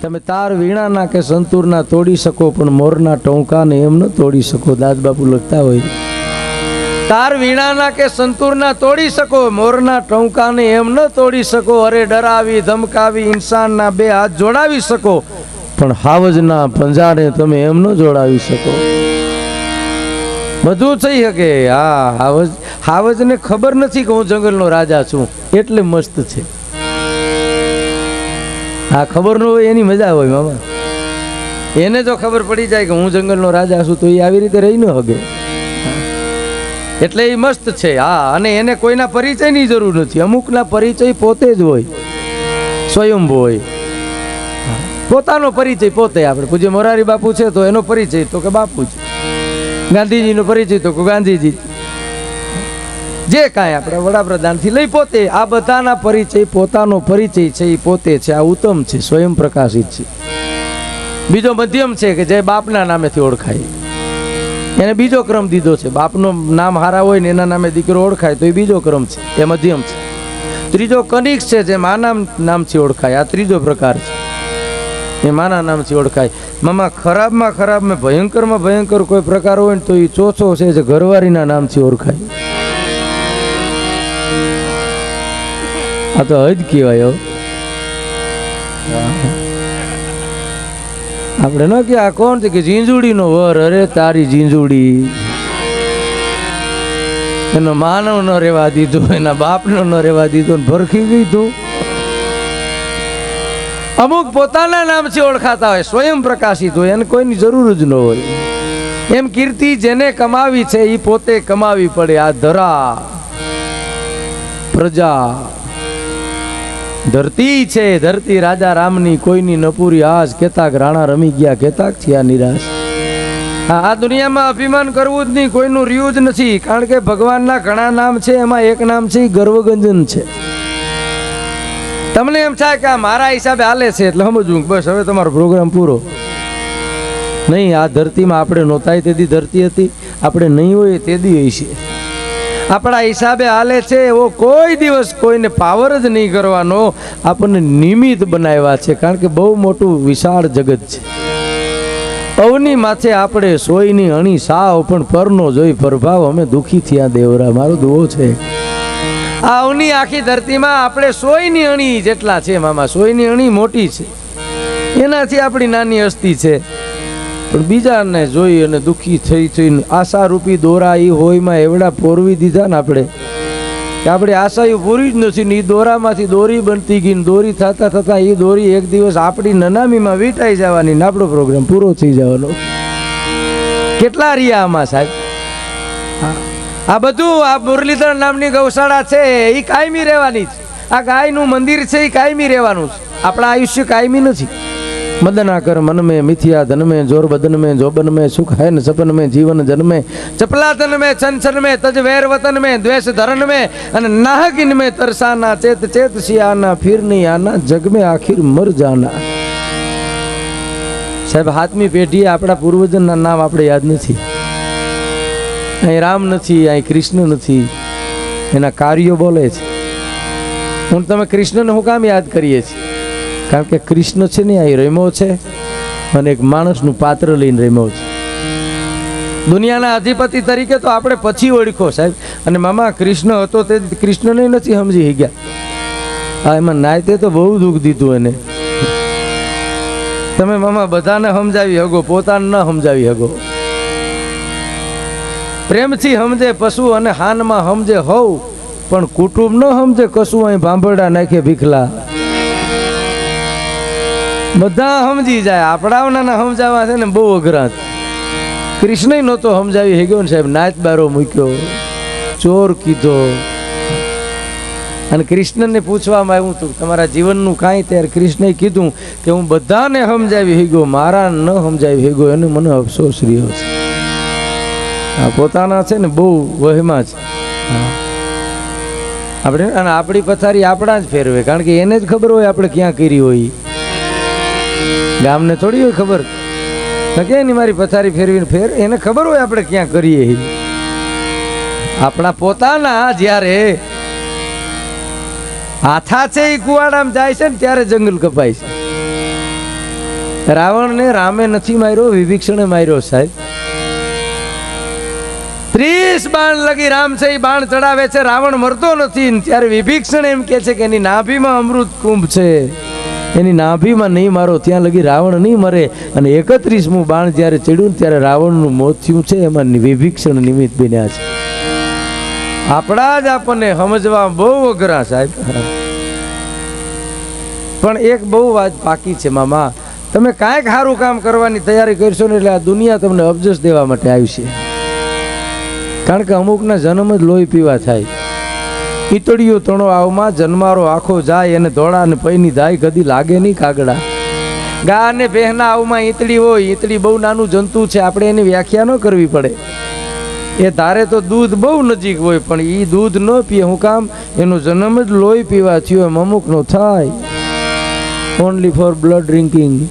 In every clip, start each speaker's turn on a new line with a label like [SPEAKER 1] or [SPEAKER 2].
[SPEAKER 1] તમે તાર વીણાના કે સંતૂરના તોડી શકો, પણ મોરના ટોંકાને એમ ન તોડી શકો. દાદ બાપુ લખતા હોય. તાર વીણાના કે સંતૂરના તોડી શકો, મોરના ટોંકાને એમ ન તોડી શકો. અરે ડરાવી, ધમકાવી, ઇન્સાનના બે હાથ જોડાવી શકો, પણ હાવજના પંજાને તમે એમ ન જોડાવી શકો. બધું થઈ શકે. હા, હાવજ, હાવજને ખબર નથી કે હું જંગલનો રાજા છું. એટલે મસ્ત છે. હા ખબર ન હોય એની મજા હોય, મામા. એને જો ખબર પડી જાય કે હું જંગલનો રાજા છું, તો એ આવી રીતે રહી ન હગે. એટલે એ મસ્ત છે. હા, અને એને કોઈના પરિચયની જરૂર નથી. અમુકના પરિચય પોતે જ હોય. સ્વયંભૂ હોય. પોતાનો પરિચય પોતે આપણે. પૂજ્ય મોરારી બાપુ છે તો એનો પરિચય તો કે બાપુ છે ગાંધીજીનો પરિચય તો કે ગાંધીજી જે કાંઈ આપણે વડાપ્રધાનથી લઈ પોતે, આ બધાના પરિચય, પોતાનો પરિચય છે, એ પોતે છે, આ ઉત્તમ છે, સ્વયં પ્રકાશિત છે. બીજો મધ્યમ છે કે જે બાપના નામેથી ઓળખાય. એને બીજો ક્રમ દીધો છે. બાપનું નામ હારા હોય ને એના નામે દીકરો ઓળખાય, તો એ બીજો ક્રમ છે. એ મધ્યમ છે. ત્રીજો કનિક છે જે માના નામથી ઓળખાય. આ ત્રીજો પ્રકાર છે. એ માના નામથી ઓળખાય. મામા, ખરાબમાં ખરાબ મેં ભયંકરમાં ભયંકર કોઈ પ્રકાર હોય ને તો એ ચોથો છે જે ઘરવાળીના નામથી ઓળખાય. તો હજ કહેવાય આપણે ન કે આ કોણ છે કે ઝીંઝુડીનો વર? અરે તારી ઝીંઝુડી. એનો માનવ ન રહેવા દીધો, એના બાપનો ન રહેવા દીધો ભરખી તું અમુક પોતાના નામથી ઓળખાતા હોય, સ્વયં પ્રકાશિત હોય, એને કોઈની જરૂર જ ન હોય. એમ કીર્તિ જેને કમાવી છે એ પોતે કમાવી પડે આ ધરા પ્રજા. ધરતી છે, ધરતી રાજા રામની, કોઈની નપુરી આજ કેતાક રાણા રમી ગયા, કેતાક થયા નિરાશ. હા, આ દુનિયામાં અભિમાન કરવું જ નહીં, કોઈનું રિયુજ નથી, કારણ કે ભગવાનના ઘણા નામ છે, એમાં એક નામ છે ગર્વગંજન છે. તમને એમ થાય કે આ મારા હિસાબે હાલે છે, એટલે સમજવું બસ હવે તમારો પ્રોગ્રામ પૂરો. નહીં, આ ધરતીમાં આપણે નહોતાય તેથી ધરતી હતી, આપણે નહીં હોય તે દી હોય છે આપણા હિસાબે હાલે છે એવો કોઈ દિવસ કોઈને પાવર જ નહીં કરવાનો. આપણને નિમિત્ત બનાવ્યા છે, કારણ કે બહુ મોટું વિશાળ જગત છે. અવની માથે આપણે સોયની અણી સાવ, પણ પરનો જોઈ પ્રભાવ અમે દુઃખી થયા દેવરા, મારો દુઓ છે. આ અવની આખી ધરતીમાં આપણે સોયની અણી જેટલા છે, મામા, સોયની અણી મોટી છે. એનાથી આપણી નાની અસ્થિ છે. પણ બીજાને જોઈ અને દુઃખી થઈ થઈને આશારૂપી દોરા એ હોયમાં એવડા પોરવી દીધા ને આપણે. કે આપણે એ પૂરી જ નથી ને એ દોરામાંથી દોરી બનતી ગઈ ને દોરી થતા થતા એ દોરી એક દિવસ આપણી નનામીમાં વીંટાઈ જવાની ને આપણો પ્રોગ્રામ પૂરો થઈ જવાનો. કેટલા રહ્યા આમાં સાહેબ. આ બધું આ મુરલીધર નામની ગૌશાળા છે એ કાયમી રહેવાની છે આ ગાયનું મંદિર છે એ કાયમી રહેવાનું છે આપણા આયુષ્ય કાયમી નથી. મદના કર મન મે મિથિયા ધન મે જોર બદન મેં જોબન મેં સુખ હૈ ન સપન મેં જીવન જન મે ચપલાતન મેં ચંચન મે તજ વેર વતન મે દ્વેષ ધરણ મે અને નાહકિન મે તરસાના, ચેત ચેત સિયાના ફિરની આના જગ મે આખિર મર જાના. સાહેબ હાથમી પેઢીએ આપણા પૂર્વજનના નામ આપણે યાદ નથી. અહીં રામ નથી, અહીં કૃષ્ણ નથી. એના કાર્યો બોલે છે. હું તમે કૃષ્ણને હું કામ યાદ કરીએ છીએ? કારણ કે કૃષ્ણ છે ને અહીં રમ્યો છે અને એક માણસનું પાત્ર લઈને રમ્યો છે. દુનિયાના અધિપતિ તરીકે તો આપણે પછી ઓળખો સાહેબ. અને મામા, કૃષ્ણ હતો તે કૃષ્ણને નથી સમજી ગયા હા એમાં નાયતે તો બહુ દુઃખ દીધું એને. તમે મામા બધાને સમજાવી હગો પોતાને ન સમજાવી હગો પ્રેમથી સમજે પશુ અને હાનમાં સમજે હોવ પણ કુટુંબ ન સમજે કશું અહીં ભાંભરડા નાખે ભીખલા. બધા સમજી જાય. આપણાઓના સમજાવવા છે ને બહુ અઘરા છે. કૃષ્ણ નહોતો સમજાવી હે ગયો ને સાહેબ. નાચ બારો મૂક્યો. ચોર કીધો. અને કૃષ્ણને પૂછવામાં આવ્યું હતું તમારા જીવનનું કાંઈ ત્યારે કૃષ્ણએ કીધું કે હું બધાને સમજાવી ગયો મારા ન સમજાવી ગયો એને મને અફસોસ રહ્યો છે. આ પોતાના છે ને બહુ વહેમાં છે. આપણે, અને આપણી પથારી આપણા જ ફેરવે, કારણ કે એને જ ખબર હોય આપણે ક્યાં કરી હોય. ગામને થોડી હોય ખબર? કે મારી પથારી ફેરવીને ફેર, એને ખબર હોય આપણે ક્યાં કરીએ આપણા પોતાના જ્યારે હાથા છે એ કુવાડામાં જાય છે ને ત્યારે જંગલ કપાય છે. રાવણને રામે નથી માર્યો, વિભીક્ષણે માર્યો સાહેબ. ત્રીસ બાણ લગી રામ છે એ બાણ ચડાવે છે, રાવણ મરતો નથી ત્યારે વિભીક્ષણ એમ કે છે કે એની નાભીમાં અમૃત કુંભ છે. એની નાભીમાં નહીં મારો, ત્યાં લગી રાવણ નહીં મરે. અને એકત્રીસમું બાણ જ્યારે ચડ્યું ત્યારે રાવણનું મોત થયું છે, એમાં વિભીક્ષણ નિમિત્ત બન્યા છે. આપણા જ આપણને સમજવા બહુ અઘરા સાહેબ. પણ એક બહુ વાત પાકી છે મામા. તમે કાંઈક સારું કામ કરવાની તૈયારી કરશો ને એટલે આ દુનિયા તમને અબજસ દેવા માટે આવી છે. કારણ કે અમુકના જન્મ જ લોહી પીવા થાય. ઈતળિયું તણો આવમાં જન્મારો આખો જાય અને ધોળા ને પૈની જાય કદી લાગે નહીં કાગડા. ગા અને બહેના આવમાં ઈતળી હોય, ઈતળી બહુ નાનું જંતુ છે, આપણે એની વ્યાખ્યા ન કરવી પડે. એ ધારે તો દૂધ બહુ નજીક હોય, પણ એ દૂધ ન પીએ. હું કામ? એનો જન્મ જ લોહી પીવા થયો, એમ અમુકનો થાય. ઓનલી ફોર બ્લડ ડ્રિંકિંગ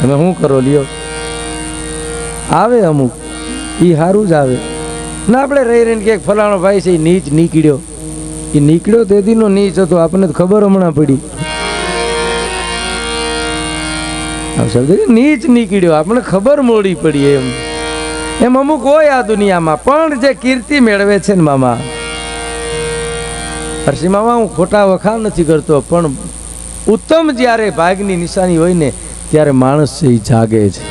[SPEAKER 1] તમે શું કરો લ્યો? આવે અમુક. એ સારું જ આવે. ના, આપણે રહી રહીને કે ફલાણો ભાઈ છે, એ નીચ નીકળ્યો. એ નીકળ્યો તેદીનો નીચ હતો, આપણને તો ખબર હમણાં પડી. નીચ નીકળ્યો, આપણને ખબર મોડી પડી એમ. એમ અમુક હોય આ દુનિયામાં, પણ જે કીર્તિ મેળવે છે ને મામા. હર્ષિ મામા, હું ખોટા વખાણ નથી કરતો, પણ ઉત્તમ જ્યારે ભાગની નિશાની હોય ને, ત્યારે માણસ છે એ જાગે છે.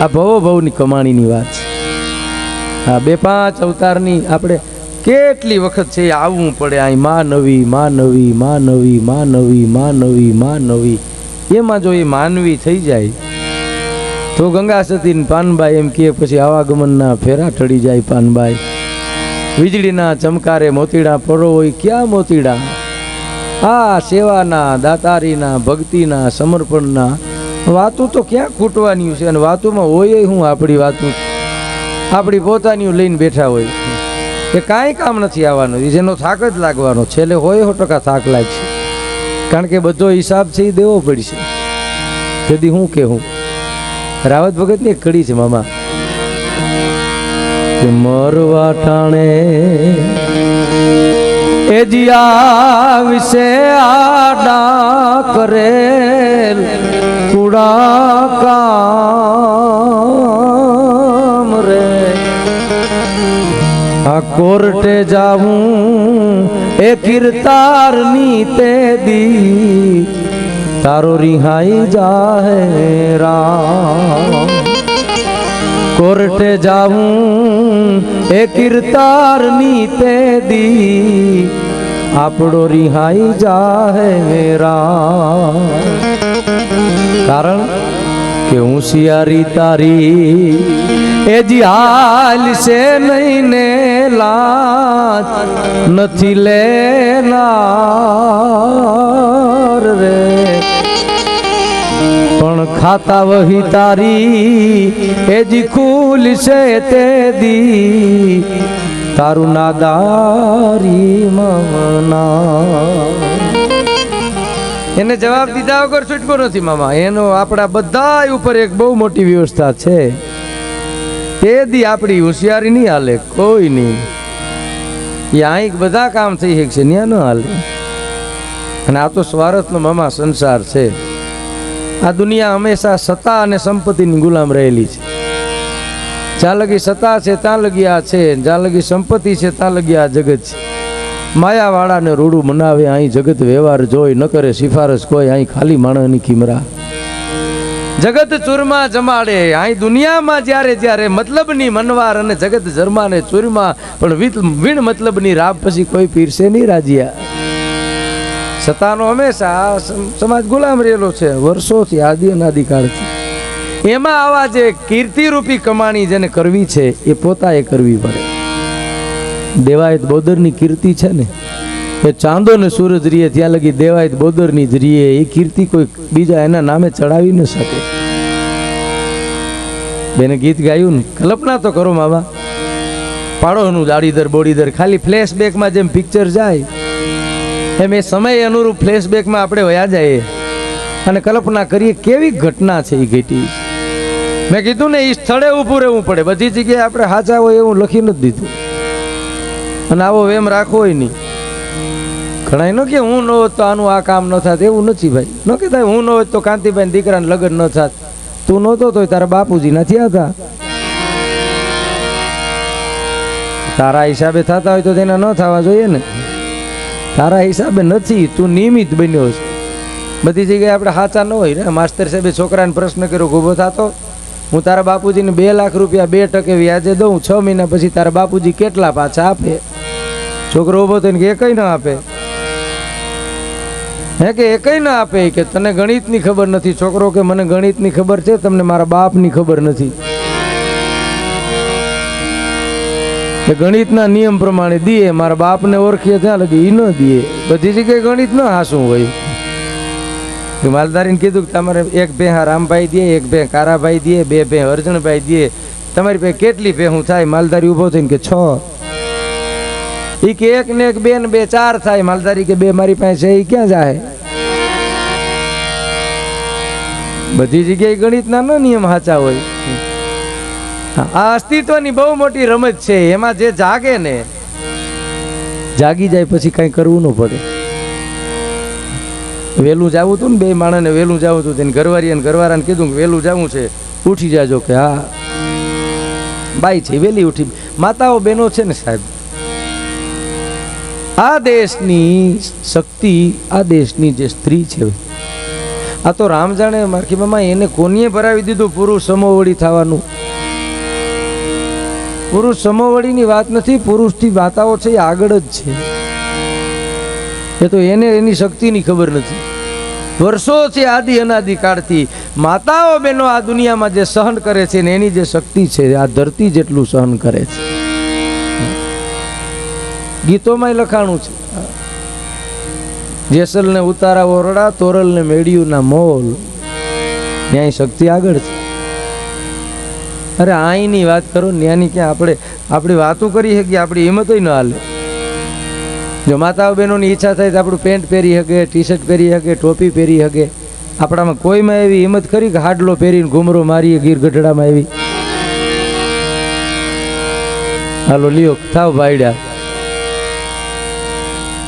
[SPEAKER 1] આ ભવો ભવની કમાણીની વાત છે. આ બે પાંચ અવતારની આપણે કેટલી વખત છે આવવું પડે અહીં મા નવી માં નવી મા નવી મા નવી માં નવી મા નવી એમાં જો એ માનવી થઈ જાય, તો ગંગા સતી પાનબાઈ એમ કે પછી આવાગમનના ફેરા ટળી જાય પાનબાઈ. વીજળીના ચમકારે મોતીડા પરો હોય ક્યાં મોતીડા? આ સેવાના, દાતારીના, ભક્તિના, સમર્પણના વાતો તો ક્યાં ખૂટવાની છે? અને વાતોમાં હોય હું આપણી વાતું. આપણી પોતાની લઈને બેઠા હોય. એ કાંઈ કામ નથી આવવાનું. જેનો થાક જ લાગવાનો. છેલ્લે હોય સો ટકા થાક લાગશે. કારણ કે બધો હિસાબ છે એ દેવો પડશે. તેથી હું કે હું રાવત ભગતની એક કડી છે, મામા. કે મરવા ટાણે એ જિયા વિશે આડા કરેલ કુડા કામ આ કોર્ટે જાવું એ કિરતારની તે દી તારો રિહાઈ જાહે રામ કોર્ટે જાવું એ કિરતારની તે દી આપણો રિહાઈ જાહે રામ કારણ કે હોશિયારી તારી એ જી હાલ છે નહીં ને લાજ નથી લેનાર રે. પણ ખાતા વહી તારી એ જી ખુલ છે તે દી. તારું નાદારી મમના એને જવાબ દીધા વગર છૂટકો નથી મામા. એનો આપણા બધા ઉપર એક બહુ મોટી વ્યવસ્થા છે. તે દી આપણી હોશિયારી નહીં હાલે, કોઈ નહીં. એ અહીં બધા કામ થઈ શકશે ત્યાં ન હાલે. અને આ તો સ્વાર્થનો મામા સંસાર છે. આ દુનિયા હંમેશા સત્તા અને સંપત્તિની ગુલામ રહેલી છે. જ્યાં લગી સત્તા છે, ત્યાં લગી આ છે. જ્યાં લગી સંપત્તિ છે, ત્યાં લગી આ જગત છે. માયાવાળાને રૂડું મનાવે અહીં જગત વ્યવહાર જોઈ ન કરે, સિફારસ કોઈ અહીં ખાલી માણસની કિમરા જગત ચૂરમા જમાડે. અહીં દુનિયામાં જ્યારે જ્યારે મતલબની મનવાર અને જગત જરમાને ચૂરમા. પણ વીણ મતલબની રાબ પછી કોઈ પીરસે નહીં રાજીયા. સત્તાનો હંમેશા સમાજ ગુલામ રહેલો છે. વર્ષોથી આદિ અનાદિકાળથી એમાં આવા જે કીર્તિરૂપી કમાણી જેને કરવી છે, એ પોતાએ કરવી પડે. દેવાયત બોદરની કીર્તિ છે ને એ ચાંદો ને સૂરજ રીએ, ત્યાં લગી દેવાય બોદરની જ રીએ. એ કીર્તિ કોઈ બીજા એના નામે ચડાવી ન શકે. બેને ગીત ગાયું ને, કલ્પના તો કરો મામા. પાડોનું દાડીદર બોડીદર ખાલી ફ્લેશબેકમાં જેમ પિક્ચર જાય, એમ એ સમય અનુરૂપ ફ્લેશબેકમાં આપણે વયા જઈએ. અને કલ્પના કરીએ કેવી ઘટના છે એ ઘટી. મેં કીધું ને એ સ્થળે ઊભું રહેવું પડે. બધી જગ્યાએ આપણે સાચા હોય એવું લખી નથી દીધું. અને આવો વેમ રાખવો હોય નહીં. ઘણા ન કે હું ન હોત તો આનું આ કામ ન થાત, એવું નથી ભાઈ. ન કે થાય હું ન હોત તો કાંતિભાઈ દીકરાને લગ્ન ન થાત. તું નહોતો તોય તારા બાપુજી નથી આવતા. તારા હિસાબે થતા હોય તો તેના ન થવા જોઈએ ને. તારા હિસાબે નથી, તું નિયમિત બન્યો છે. બધી જગ્યાએ આપણે સાચા ન હોય ને. માસ્તર સાહેબે છોકરાને પ્રશ્ન કર્યો ઊભો થતો. હું તારા બાપુજીને બે લાખ રૂપિયા બે ટકે વ્યાજે દઉં, છ મહિના પછી તારા બાપુજી કેટલા પાછા આપે? છોકરો ઊભો થઈને કે કંઈ ન આપે? હે કે એકય ના આપે કે તને ગણિતની ખબર નથી? છોકરો કે મને ગણિતની ખબર છે, તમને મારા બાપની ખબર નથી. એ ગણિતના નિયમ પ્રમાણે દીએ, મારા બાપને ઓળખીએ ત્યાં લગી એ ન દીએ. બધી જગ્યાએ ગણિત ન હાસું હોય. માલધારીને કીધું કે તમારે એક ભે હા રામભાઈ દે, એક ભે કારાભાઈ દે, બે ભે અર્જણભાઈ દે. તમારી પાસે કેટલી ભેહું થાય? માલધારી ઊભો થઈને કે છ. ઈ કે એક ને એક બે ને બે ચાર થાય. માલધારી કે બે મારી પાસે ઈ ક્યાં જાય? બધી જગ્યાએ ગણિતના ન નિયમ સાચા હોય. આ અસ્તિત્વની બહુ મોટી રમત છે. એમાં જે જાગે ને, જાગી જાય પછી કઈ કરવું ન પડે. વહેલું જવું હતું ને બે માણસને વહેલું જવું હતું તેને ઘરવારી અને ઘરવાળાને કીધું કે વહેલું જવું છે. ઉઠી જાજો કે હા. બાઈ છે વહેલી ઉઠી. માતાઓ બહેનો છે ને સાહેબ આ દેશની શક્તિ, આ દેશની જે સ્ત્રી છે, આ તો રામ જાણે મારકી મામા એને કોનીએ ભરાવી દીધું પુરુષ સમોવડી થવાનું? પુરુષ સમોવડીની વાત નથી, પુરુષથી વાતાઓ છે, એ આગળ જ છે. એ તો એને, એની શક્તિની ખબર નથી. વર્ષોથી આદિ અનાદિ કાળથી. માતાઓ બહેનો આ દુનિયામાં જે સહન કરે છે ને એની જે શક્તિ છે, આ ધરતી જેટલું સહન કરે છે. ગીતોમાંય લખાણું છે. જેસલને ઉતારા ઓરડા તોરલને મેળ્યુંના મોલ. ન્યાય શક્તિ આગળ છે. અરે આઈની વાત કરો, ન્યાની ક્યાં? આપણે, આપણી વાતો કરી શકીએ, આપણી હિંમત ન હાલે. જો માતાઓ બહેનોની ઈચ્છા થાય તો આપણું પેન્ટ પહેરી શકે ટી શર્ટ પહેરી શકે, ટોપી પહેરી શકે. આપણામાં કોઈમાં એવી હિંમત ખરી કે હાડલો પહેરીને ઘૂમરો મારીએ ગીર ગઢડામાં એવી? હાલો, લ્યો, થાવ ભાઈડા.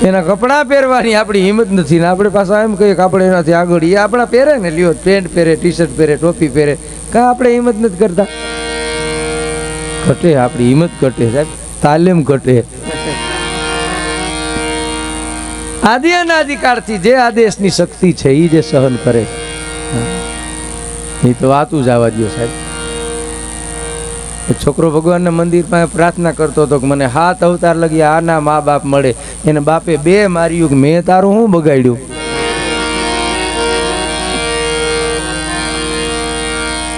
[SPEAKER 1] એના કપડાં પહેરવાની આપણી હિંમત નથી ને આપણે પાછા એમ કહીએ કે આપણે એનાથી આગળ એ આપણા પહેરે ને લ્યો, પેન્ટ પહેરે ટી શર્ટ પહેરે, ટોપી પહેરે. કાં આપણે હિંમત નથી કરતા? ઘટે, આપણી હિંમત ઘટે સાહેબ. તાલીમ ઘટે. આદિ અનાદિકાળથી જે આદેશની દેશની શક્તિ છે એ જે સહન કરે. એ તો વાતું જ આવવા દો સાહેબ. છોકરો ભગવાનના મંદિર પાસે પ્રાર્થના કરતો હતો કે મને હાથ અવતાર લગી આના મા બાપ મળે. એને બાપે બે માર્યું કે મેં તારું શું બગાડ્યું?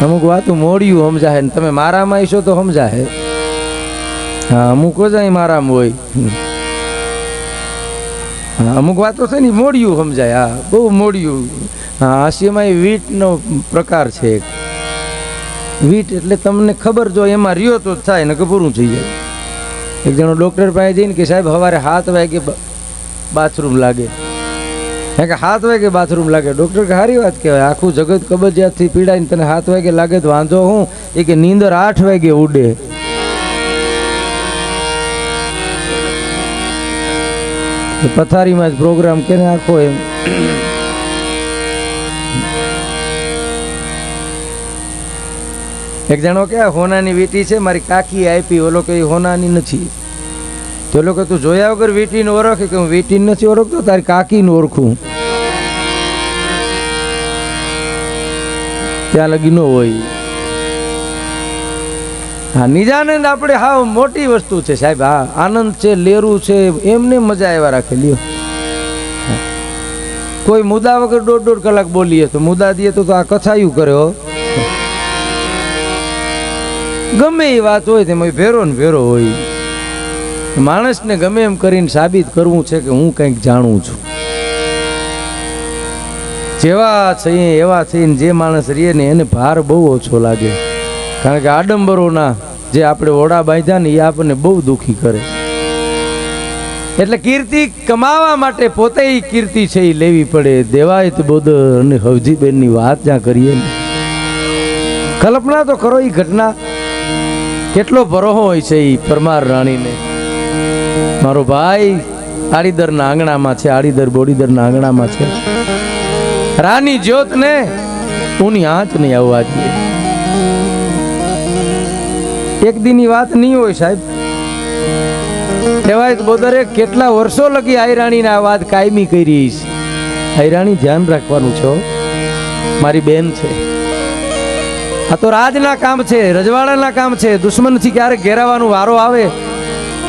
[SPEAKER 1] અમુક વાતું મોડ્યું સમજાય ને તમે મારામાં આવીશો તો સમજાય. હા, અમુક જ મારામાં હોય. હા, અમુક વાતો છે ને મોડ્યું સમજાય. હા, બહુ મોડિયું. હા, હાસ્યમાં એ વીટનો પ્રકાર છે એક. વીટ એટલે તમને ખબર જો એમાં રહ્યો તો થાય ને પૂરું થઈ જાય. એક જણો ડૉક્ટર પાસે જઈને કે સાહેબ સવારે હાથ વાગે બાથરૂમ લાગે. હે કે હાથ વાગે બાથરૂમ લાગે? ડૉક્ટર કે, સારી વાત કહેવાય, આખું જગત કબજિયાતથી પીડાઈને તને હાથ વાગે લાગે તો વાંધો હું? એ કે નીંદર આઠ વાગે ઉડે. પથારીમાં જ પ્રોગ્રામ કેને આખો એમ. એક જણો કે હોનાની વીટી છે, મારી કાકી આપી. ઓલો કે હોનાની નથી. તો લોકો તું જોયા વગર વીટીને ઓળખે? કે, હું વીટીને નથી ઓળખતો, તારી કાકીને ઓળખું. ત્યાં લગી ન હોય. હા, નિજાનંદ આપણે હા મોટી વસ્તુ છે, સાહેબ. હા, આનંદ છે, લેરું છે, એમને મજા આવ્યા રાખે, લ્યો. કોઈ મુદ્દા વગર દોઢ દોઢ કલાક બોલીએ તો મુદ્દા દઈએ તો આ કથાયું કરે, હો. ગમે એ વાત હોય તેમાં ભેરો ને ભેરો હોય. માણસને ગમે એમ કરીને સાબિત કરવું છે કે હું કંઈક જાણું છું. જેવા છીએ એવા થઈને જે માણસ રહીએ ને એને ભાર બહુ ઓછો લાગે. કારણ કે આડંબરોના જે આપણે ઓડા બાંધ્યા ને એ આપણને બહુ દુઃખી કરે. એટલે કીર્તિ કમાવા માટે પોતે કીર્તિ છે એ લેવી પડે. દેવાય તો બોધ અને હવજીબેનની વાત જ્યાં કરીએ ને. કલ્પના તો કરો એ ઘટના. કેટલો ભરોહો હોય છે એ પરમાર રાણીને? મારો ભાઈ આડીદરના આંગણામાં છે, આડીદર બોડીદરના આંગણામાં છે. રાની જ્યોત ને ઉની આંચ નહીં આવવા જોઈએ એક દીની વાત નહીં હોય સાહેબ. કહેવાય બોદરે કેટલા વર્ષો લગી આયરાણીને આ વાત કાયમી કરી છે. આયરાણી ધ્યાન રાખવાનું છો. મારી બેન છે. આ તો રાજના કામ છે, રજવાડાના કામ છે. દુશ્મનથી ક્યારેક ઘેરાવાનો વારો આવે.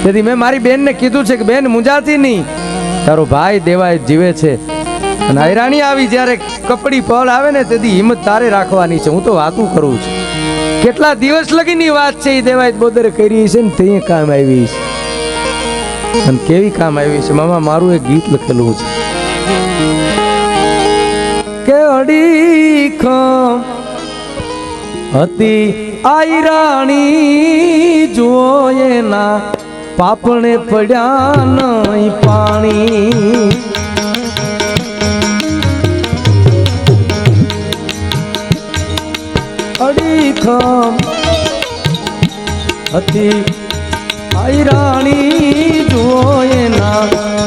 [SPEAKER 1] તેથી મેં મારી બેનને કીધું છે કે, બેન, મુંજાતી નહીં. તારો ભાઈ દેવાય જીવે છે. અને હૈરાણી આવી જ્યારે કપડી પલ આવે ને, તેથી હિંમત તારે રાખવાની છે. હું તો વાતું કરું છું. કેટલા દિવસ લગીની વાત છે એ દેવાય બોદરે કરી છે ને તે કામ આવી છે. અને કેવી કામ આવી છે? મામા, મારું એક ગીત લખેલું છે. કે અડી અડીખમ હતી. આઈ રાણી જોયેના પાપણે પડ્યા નહીં પાણી. અડીખમ હતી. આઈ રાણી જોયેના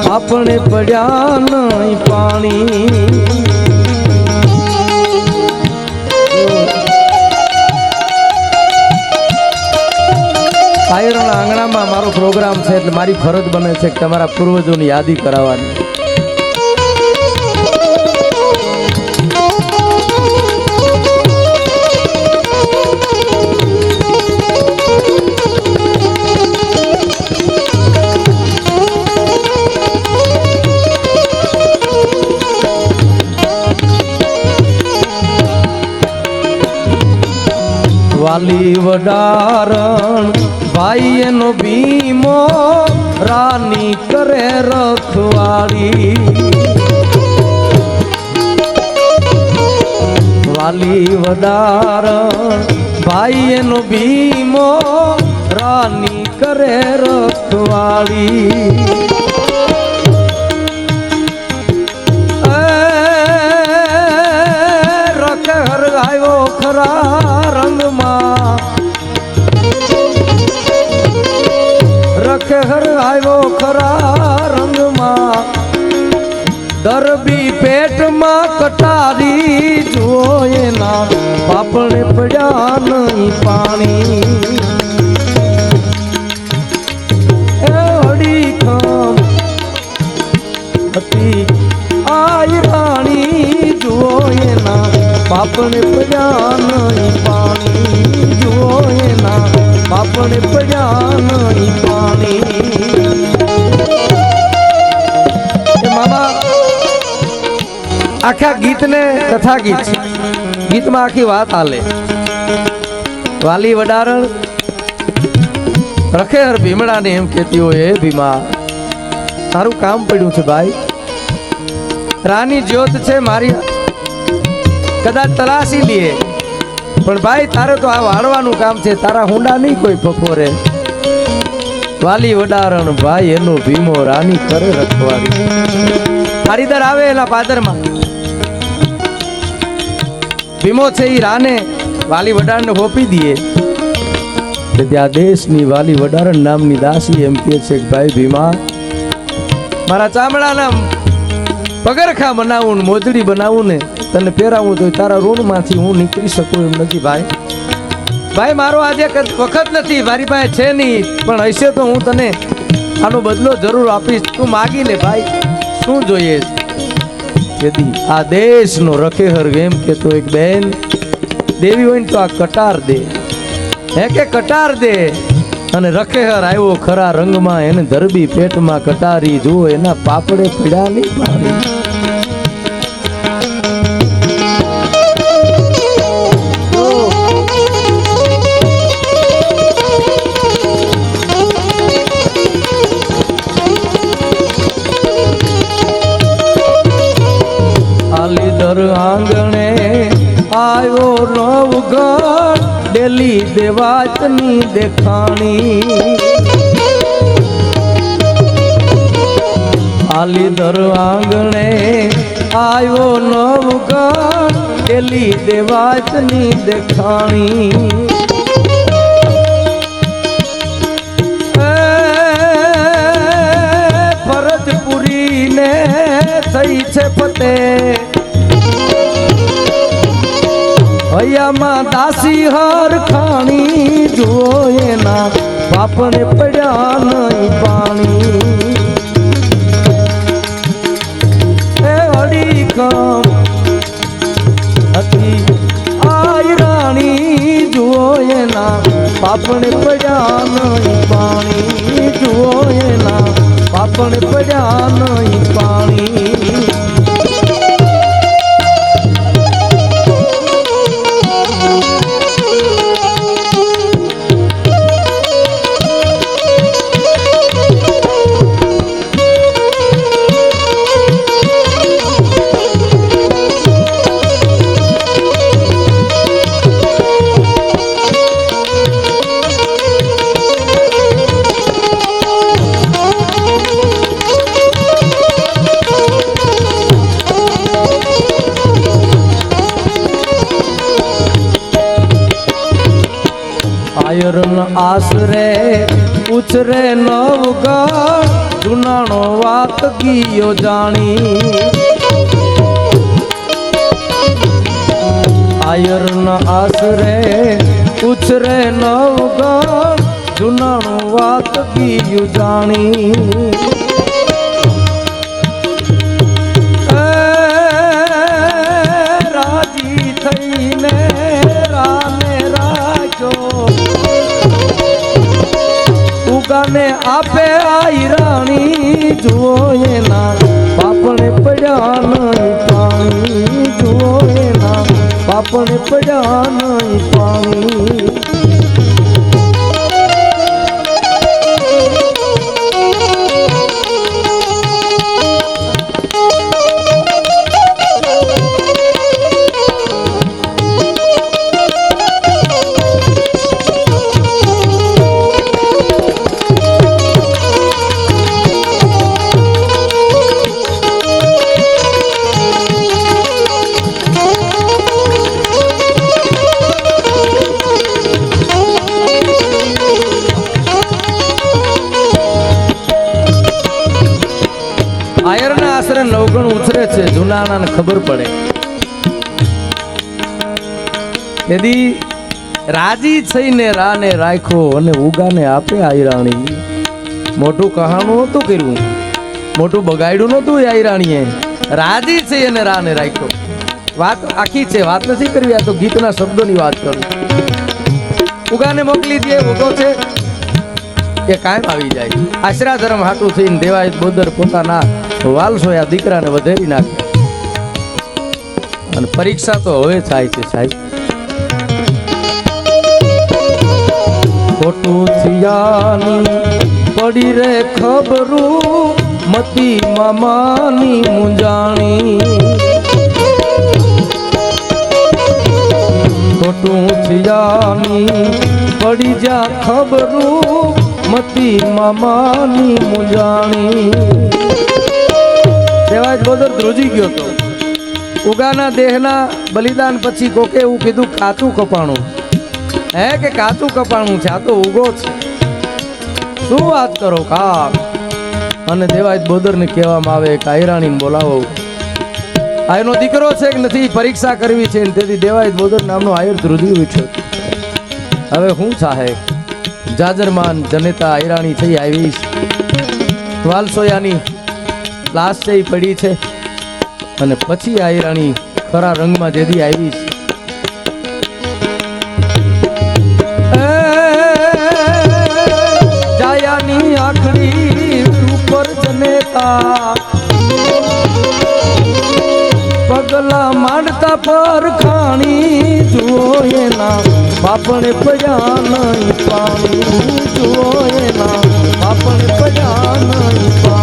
[SPEAKER 1] પાપણે પડ્યા નહીં પાણી. કાયરોના આંગણામાં મારો પ્રોગ્રામ છે એટલે મારી ફરજ બને છે કે તમારા પૂર્વજોની યાદી કરાવવાની. વાલી વડારણ ભાઈ એનો ભીમો રાની કરે રખવાળી. વાલી વડારણ ભાઈ એનો ભીમો રાની કરે રખવાડી ખરા રંગમાં. રખ હર આવ્યો ખરા રંગમાં. દરબી પેટમાં કટારી જોયે ના. પાપણે પડ્યા નહીં પાણી. પાપણે ગીતને કથા ગીત ગીતમાં આખી વાત હાલે. વાલી વડારણ રખે હર ભીમડાને એમ કહેતી હોય એ ભીમા, તારું કામ પડ્યું છે ભાઈ. રાની જ્યોત છે મારી. કદાચ તલાશી લીએ પણ ભાઈ, તારે તો આ વાળવાનું કામ છે. તારા હુંડા નહીં કોઈ બપોરે વાલી વડારણ, ભાઈ, એનો ભીમો રાની કરે રખવાની હરિદર આવે એના પાદરમાં. ભીમો છે એ રાને વાલી વડારને હોપી દઈએ તેથી ત્યાં દેશની વાલી વડારણ નામની દાસી એમ કે છે ભાઈ ભીમા, મારા ચામડાના પગરખા બનાવું ને મોજડી બનાવું ને તને પહેરાવું તો તારા ઋણમાંથી હું નીકળી શકું એમ નથી ભાઈ. ભાઈ, મારો આજે વખત નથી, મારી પાસે છે નહીં, પણ હશે તો હું તને આનો બદલો જરૂર આપીશ. તું માગી લે ભાઈ, શું જોઈએ તેથી આ દેશનો રખેહર એમ કેતો એક બેન, દેવી હોય ને તો આ કટાર દે. હે કે કટાર દે? અને રખેહર આવ્યો ખરા રંગમાં, એને ધરબી પેટમાં કટારી, જુઓ એના પાપડે પીડા નહીં પાડી. દેવાતની દેખાણી. આલીદર આંગણે આવ્યો નવગણ એલી દેવાતની દેખાણી. થઈ છે ફતે હૈયામાં દાસી હર ખાણી જુઓ એના બાપને પડ્યા નહીં પાણી. એ અડીકમ હતી. આય રાણી જુઓ એના બાપને પડ્યા નહીં પાણી જુઓ એના બાપને પડ્યા નહીં પાણી. આશરે ઉછરે નવગણ જુનાણો વાત ગીયો જાણી. આયરન આશરે ઉછરે નવગણ જુનાણો વાત ગીયું જાણી. પાપણે પડ્યા નહીં. ખબર પડે. તેથી રાજી થઈને રાને રાખો અને ઉગાને આપે આયરાણી. મોટું કહાણું નહોતું કર્યું. મોટું બગાડ્યું નહોતું આયરાણીએ. રાજી છે અને રાને રાખ્યો. વાત આખી છે, વાત નથી કરવી, આ તો ગીતના શબ્દોની વાત કરું. ઉગાને મોકલી દે ઉગો છે. કે કાયમ આવી જાય. આશરા ધર્મ હાટું થઈને દેવાય બોદર પોતાના વાલસોયા દીકરાને વધેરી નાખે. અને પરીક્ષા તો હવે થાય છે સાહેબ. ખોટું થિયાની પડી રે ખબરું, મતી મામાની મુંજાણી ખોટું થિયાની પડી જા ખબરું, મતી મામાની મુંજાણી કહેવાય બોદર ધ્રુજી ગયો તો. ઉગાના દેહના બલિદાન પછી કોકે એવું કીધું, કાચું કપાણું. હે કે કાચું કપાણું છે? આ તો ઉગો છે શું વાત કરો કા અને દેવાય બોદરને કહેવામાં આવે કે આયરાણીને બોલાવો. આ એનો દીકરો છે કે નથી, પરીક્ષા કરવી છે ને તેથી દેવાય બોદર નામનો આયર ધ્રુજી ઉઠ્યો હવે હું થાય જાજરમાન જનેતા આયરાણી થઈ આવીશ. વાલસોયાની લાશ છે પડી છે અને પછી આયરાણી રાણી ખરા રંગમાં જેદી આવી છે. જાયાની આખરી ઉપર જનેતા. પગલા માંડતા પર ખાણી જુઓ એના. બાપણે પજા નહીં પાણી, જુઓ એના. બાપણે પજા નહીં પાણી.